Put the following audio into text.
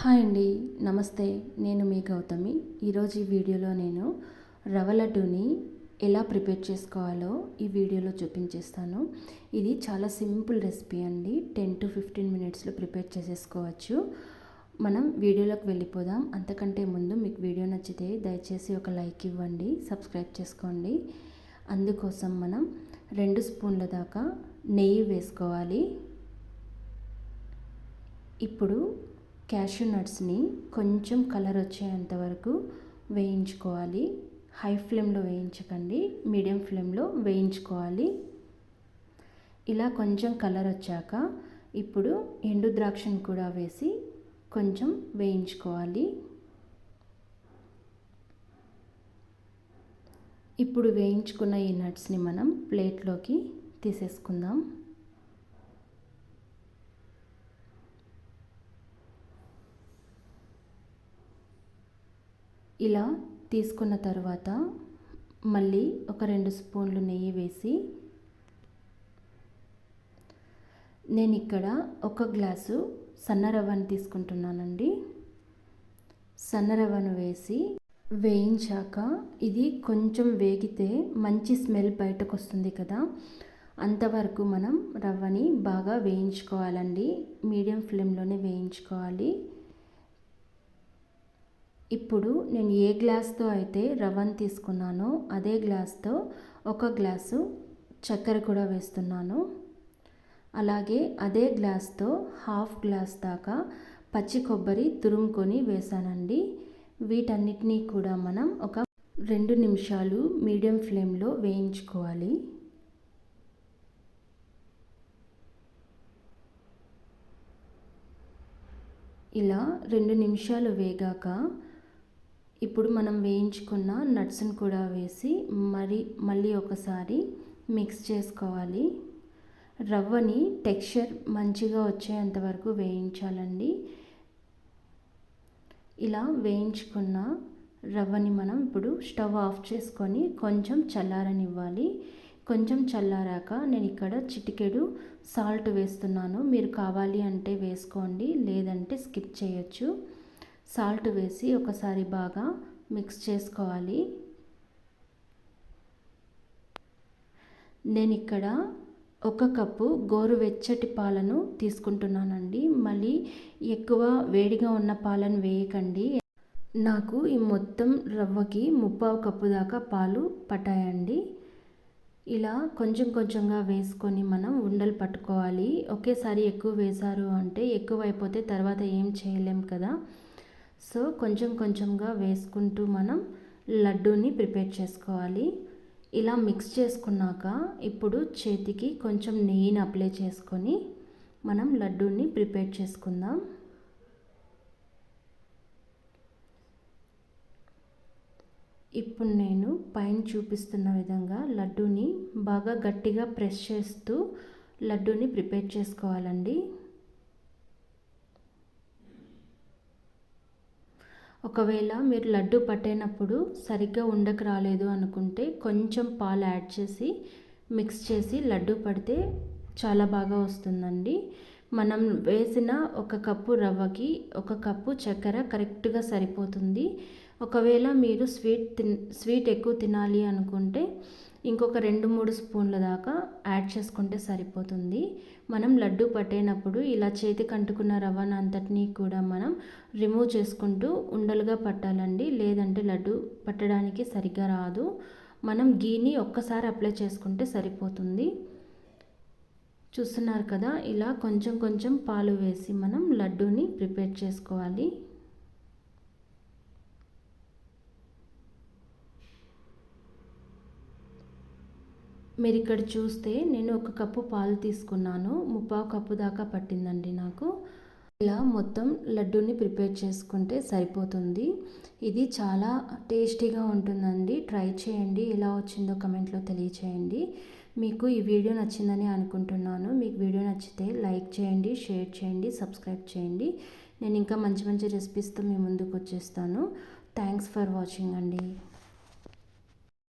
Hi అండి నమస్తే. నేను మీ గౌతమి. ఈరోజు ఈ వీడియోలో నేను రవ లడ్డూని ఎలా ప్రిపేర్ చేసుకోవాలో ఈ వీడియోలో చూపించేస్తాను. ఇది చాలా సింపుల్ రెసిపీ అండి. టెన్ టు ఫిఫ్టీన్ మినిట్స్లో ప్రిపేర్ చేసేసుకోవచ్చు. మనం వీడియోలోకి వెళ్ళిపోదాం. అంతకంటే ముందు మీకు వీడియో నచ్చితే దయచేసి ఒక లైక్ ఇవ్వండి సబ్స్క్రైబ్ చేసుకోండి. అందుకోసం మనం రెండు స్పూన్ల దాకా నెయ్యి వేసుకోవాలి. ఇప్పుడు క్యాష్యూ నట్స్ని కొంచెం కలర్ వచ్చేంత వరకు వేయించుకోవాలి. హై ఫ్లేమ్లో వేయించకండి. మీడియం ఫ్లేమ్లో వేయించుకోవాలి. ఇలా కొంచెం కలర్ వచ్చాక ఇప్పుడు ఎండు ద్రాక్షను కూడా వేసి కొంచెం వేయించుకోవాలి. ఇప్పుడు వేయించుకున్న ఈ నట్స్ని మనం ప్లేట్లోకి తీసేసుకుందాం. ఇలా తీసుకున్న తర్వాత మళ్ళీ ఒక రెండు స్పూన్లు నెయ్యి వేసి నేను ఇక్కడ ఒక గ్లాసు సన్న రవ్వను తీసుకుంటున్నానండి. సన్న రవ్వను వేసి వేయించాక ఇది కొంచెం వేగితే మంచి స్మెల్ బయటకు వస్తుంది కదా. అంతవరకు మనం రవ్వని బాగా వేయించుకోవాలండి. మీడియం ఫ్లేమ్లోనే వేయించుకోవాలి. ఇప్పుడు నేను ఏ గ్లాస్తో అయితే రవ్వను తీసుకున్నానో అదే గ్లాస్తో ఒక గ్లాసు చక్కెర కూడా వేస్తున్నాను. అలాగే అదే గ్లాస్తో హాఫ్ గ్లాస్ దాకా పచ్చి కొబ్బరి తురుముకొని వేసానండి వీటన్నిటినీ కూడా మనం ఒక రెండు నిమిషాలు మీడియం ఫ్లేమ్లో వేయించుకోవాలి. ఇలా రెండు నిమిషాలు వేగాక ఇప్పుడు మనం వేయించుకున్న నట్స్ని కూడా వేసి మరి మళ్ళీ ఒకసారి మిక్స్ చేసుకోవాలి. రవ్వని టెక్స్చర్ మంచిగా వచ్చేంత వరకు వేయించాలండి. ఇలా వేయించుకున్న రవ్వని మనం ఇప్పుడు స్టవ్ ఆఫ్ చేసుకొని కొంచెం చల్లారనివ్వాలి. కొంచెం చల్లారాక నేను ఇక్కడ చిటికెడు సాల్ట్ వేస్తున్నాను. మీరు కావాలి అంటే వేసుకోండి లేదంటే స్కిప్ చేయొచ్చు. సాల్ట్ వేసి ఒకసారి బాగా మిక్స్ చేసుకోవాలి. నేను ఇక్కడ ఒక కప్పు గోరువెచ్చటి పాలను తీసుకుంటున్నానండి. మళ్ళీ ఎక్కువ వేడిగా ఉన్న పాలను వేయకండి. నాకు ఈ మొత్తం రవ్వకి ముప్పావు కప్పు దాకా పాలు పట్టాయండి. ఇలా కొంచెం కొంచెంగా వేసుకొని మనం ఉండలు పట్టుకోవాలి. ఒకేసారి ఎక్కువ వేశారు అంటే ఎక్కువ అయిపోతే తర్వాత ఏం చేయలేం కదా. సో కొంచెం కొంచెంగా వేసుకుంటూ మనం లడ్డూని ప్రిపేర్ చేసుకోవాలి. ఇలా మిక్స్ చేసుకున్నాక ఇప్పుడు చేతికి కొంచెం నెయ్యిని అప్లై చేసుకొని మనం లడ్డూని ప్రిపేర్ చేసుకుందాం. ఇప్పుడు నేను పైన చూపిస్తున్న విధంగా లడ్డూని బాగా గట్టిగా ప్రెస్ చేస్తూ లడ్డూని ప్రిపేర్ చేసుకోవాలండి. ఒకవేళ మీరు లడ్డు పట్టేనప్పుడు సరిగ్గా ఉండకు రాలేదు అనుకుంటే కొంచెం పాలు యాడ్ చేసి మిక్స్ చేసి లడ్డు పడితే చాలా బాగా వస్తుందండి. మనం వేసిన ఒక కప్పు రవ్వకి ఒక కప్పు చక్కెర కరెక్ట్గా సరిపోతుంది. ఒకవేళ మీరు స్వీట్ తిన్ స్వీట్ ఎక్కువ తినాలి అనుకుంటే ఇంకొక రెండు మూడు స్పూన్ల దాకా యాడ్ చేసుకుంటే సరిపోతుంది. మనం లడ్డు పట్టేటప్పుడు ఇలా చేతికి అంటుకున్న రవ్వను అంతటినీ కూడా మనం రిమూవ్ చేసుకుంటూ ఉండలుగా పట్టాలండి. లేదంటే లడ్డు పట్టడానికి సరిగ్గా రాదు. మనం గీని ఒక్కసారి అప్లై చేసుకుంటే సరిపోతుంది. చూస్తున్నారు కదా? ఇలా కొంచెం కొంచెం పాలు వేసి మనం లడ్డూని ప్రిపేర్ చేసుకోవాలి. మీరు ఇక్కడ చూస్తే నేను ఒక కప్పు పాలు తీసుకున్నాను. ముప్పావు కప్పు దాకా పట్టిందండి నాకు. ఇలా మొత్తం లడ్డూని ప్రిపేర్ చేసుకుంటే సరిపోతుంది. ఇది చాలా టేస్టీగా ఉంటుందండి. ట్రై చేయండి. ఎలా వచ్చిందో కమెంట్లో తెలియచేయండి. మీకు ఈ వీడియో నచ్చిందని అనుకుంటున్నాను. మీకు వీడియో నచ్చితే లైక్ చేయండి షేర్ చేయండి సబ్స్క్రైబ్ చేయండి. నేను ఇంకా మంచి మంచి రెసిపీస్తో మీ ముందుకు వచ్చేస్తాను. థ్యాంక్స్ ఫర్ వాచింగ్ అండి.